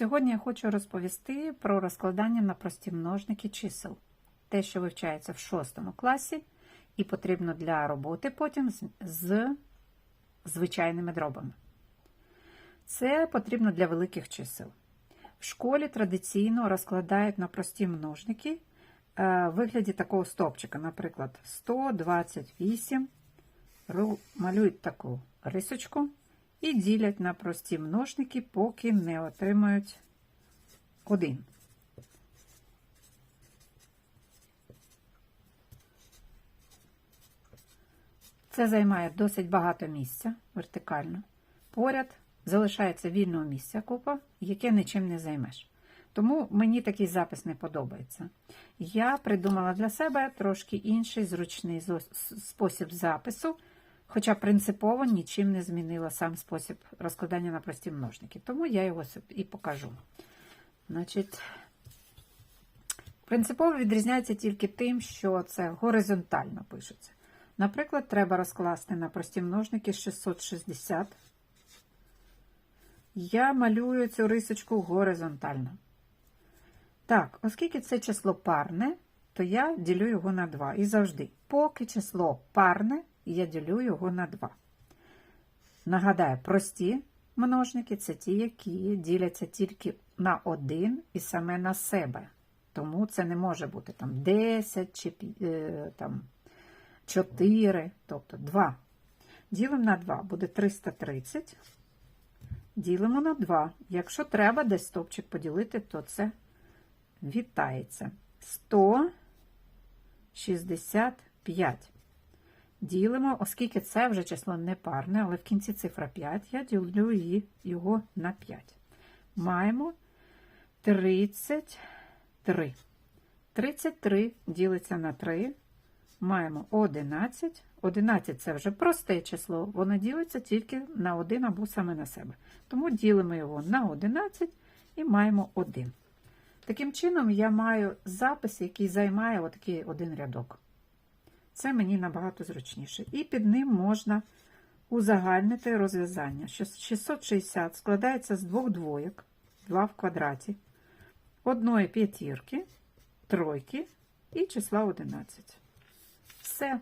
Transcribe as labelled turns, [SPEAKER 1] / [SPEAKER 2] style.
[SPEAKER 1] Сьогодні я хочу розповісти про розкладання на прості множники чисел. Те, що вивчається в 6 класі, і потрібно для роботи потім з, звичайними дробами. Це потрібно для великих чисел. В школі традиційно розкладають на прості множники е, в вигляді такого стовпчика, наприклад, 128, ру- малюють таку рисочку і ділять на прості множники, поки не отримають один. Це займає досить багато місця вертикально. Поряд залишається вільного місця купа, яке нічим не займеш. Тому мені такий запис не подобається. Я придумала для себе трошки інший зручний спосіб запису, хоча принципово нічим не змінила сам спосіб розкладання на прості множники. Тому я його і покажу. Значить, принципово відрізняється тільки тим, що це горизонтально пишеться. Наприклад, треба розкласти на прості множники 660. Я малюю цю рисочку горизонтально. Так, оскільки це число парне, то я ділю його на 2. І завжди, поки число парне, я ділю його на 2. Нагадаю, прості множники це ті, які діляться тільки на 1 і саме на себе. Тому це не може бути там 10 чи е, там, 4, тобто 2. Ділимо на 2, буде 330. Ділимо на 2. Якщо треба десь стовпчик поділити, то це вітається. 165. Ділимо, оскільки це вже число не парне, але в кінці цифра 5, я ділю її, його на 5. Маємо 33. 33 ділиться на 3. Маємо 11. 11 це вже просте число, воно ділиться тільки на 1 або саме на себе. Тому ділимо його на 11 і маємо 1. Таким чином, я маю запис, який займає отакий один рядок. Це мені набагато зручніше. І під ним можна узагальнити розв'язання. 660 складається з двох двоєк, 2 в квадраті, одної п'ятірки, тройки і числа 11. Все.